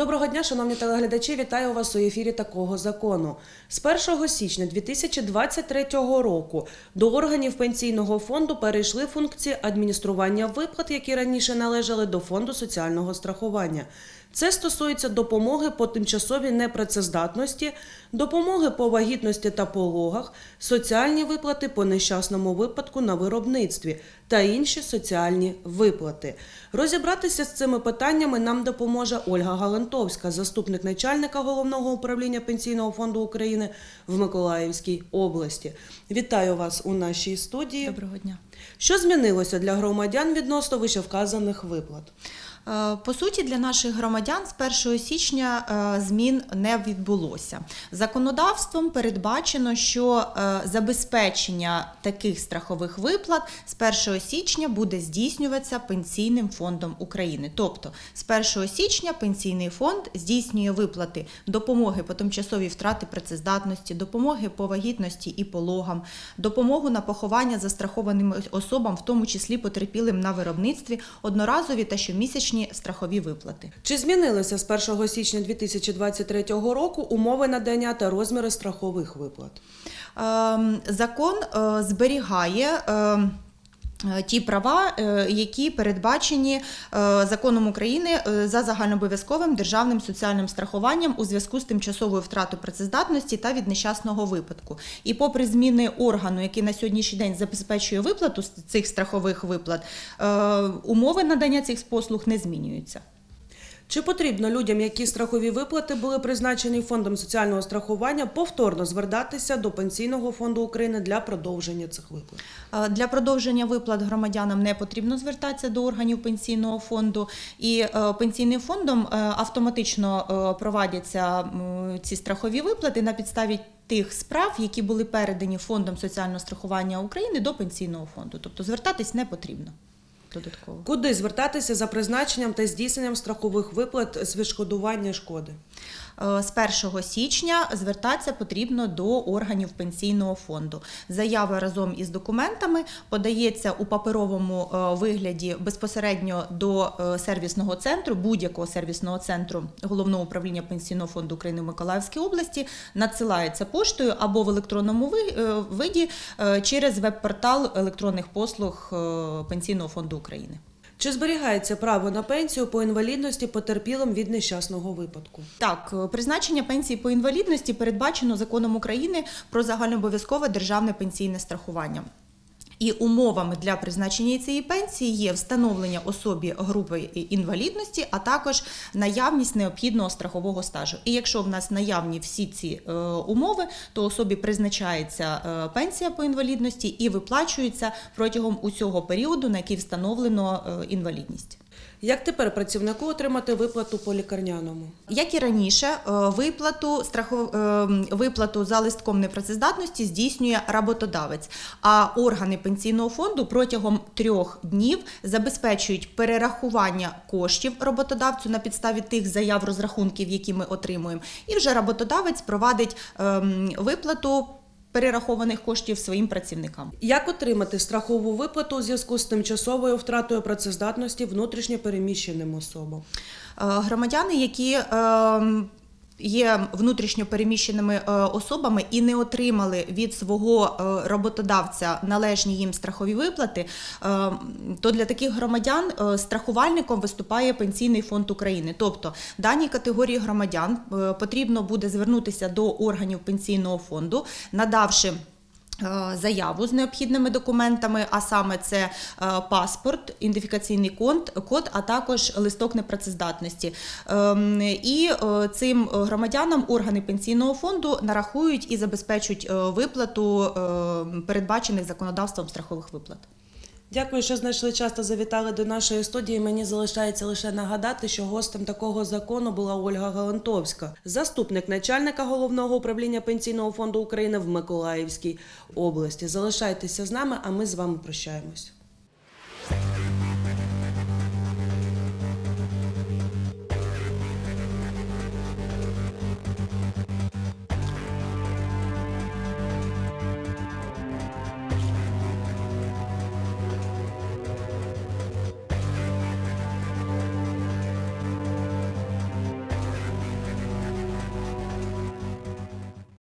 Доброго дня, шановні телеглядачі. Вітаю вас у ефірі такого закону. З 1 січня 2023 року до органів пенсійного фонду перейшли функції адміністрування виплат, які раніше належали до фонду соціального страхування. Це стосується допомоги по тимчасовій непрацездатності, допомоги по вагітності та пологах, соціальні виплати по нещасному випадку на виробництві та інші соціальні виплати. Розібратися з цими питаннями нам допоможе Ольга Галантовська, заступник начальника головного управління пенсійного фонду України в Миколаївській області. Вітаю вас у нашій студії. Доброго дня. Що змінилося для громадян відносно вищевказаних виплат? Е, По суті, для наших громадян з 1 січня е, змін не відбулося. Законодавством передбачено, що е, забезпечення таких страхових виплат з 1 січня буде здійснюватися Пенсійним фондом України. Тобто з 1 січня Пенсійний фонд здійснює виплати допомоги по тимчасовій втрати працездатності, допомоги по вагітності і пологам, допомогу на поховання застрахованим особам, в тому числі потерпілим на виробництві, одноразові та щомісячні страхові виплати. Чи змінилися з 1 січня 2023 року умови надання та розміри страхових виплат? Ем, Закон е, зберігає. Е, Ті права, е, які передбачені е, законом України за загальнообов'язковим державним соціальним страхуванням у зв'язку з тимчасовою втратою працездатності та від нещасного випадку. І попри зміни органу, який на сьогоднішній день забезпечує виплату цих страхових виплат, умови надання цих послуг не змінюються. Чи потрібно людям, які страхові виплати були призначені фондом соціального страхування, повторно звертатися до пенсійного фонду України для продовження цих виплат? Для продовження виплат громадянам не потрібно звертатися до органів пенсійного фонду, і е, пенсійним фондом е, автоматично е, провадяться ці страхові виплати на підставі тих справ, які були передані фондом соціального страхування України до пенсійного фонду. Тобто звертатись не потрібно додатково. Куди звертатися за призначенням та здійсненням страхових виплат з відшкодування шкоди? Е, З 1 січня звертатися потрібно до органів пенсійного фонду. Заява разом із документами подається у паперовому е, вигляді безпосередньо до е, сервісного центру, будь-якого сервісного центру головного управління пенсійного фонду України в Миколаївській області, надсилається поштою або в електронному виді через веб-портал електронних послуг Пенсійного фонду України. Чи зберігається право на пенсію по інвалідності потерпілим від нещасного випадку? Так, е, призначення пенсії по інвалідності передбачено законом України про загальнообов'язкове державне пенсійне страхування. І умовами для призначення цієї пенсії є встановлення особі групи інвалідності, а також наявність необхідного страхового стажу. І якщо в нас наявні всі ці е, умови, то особі призначається е, пенсія по інвалідності і виплачується протягом усього періоду, на який встановлено е, інвалідність. Як тепер працівнику отримати виплату по лікарняному? Як і раніше, е, виплату страхов... е, виплату за листком непрацездатності здійснює работодавець. А органи пенсійного фонду протягом трьох днів забезпечують перерахування коштів роботодавцю на підставі тих заяв розрахунків, які ми отримуємо. І вже роботодавець провадить ем, виплату перерахованих коштів своїм працівникам. Як отримати страхову виплату у зв'язку з тимчасовою втратою працездатності внутрішньо переміщеним особам? Е, Громадяни, які ем, є внутрішньо переміщеними е, особами і не отримали від свого е, роботодавця належні їм страхові виплати, е, то для таких громадян страхувальником виступає Пенсійний фонд України. Тобто даній категорії громадян потрібно буде звернутися до органів пенсійного фонду, надавши. Е, Заяву з необхідними документами, а саме це е, паспорт, ідентифікаційний код, а також листок непрацездатності. Ем, І е, цим громадянам органи пенсійного фонду нарахують і забезпечують виплату передбачених законодавством страхових виплат. Дякую, що знайшли час та завітали до нашої студії. Мені залишається лише нагадати, що гостем такого закону була Ольга Галантовська, заступник начальника головного управління пенсійного фонду України в Миколаївській області. Залишайтеся з нами, а ми з вами прощаємось.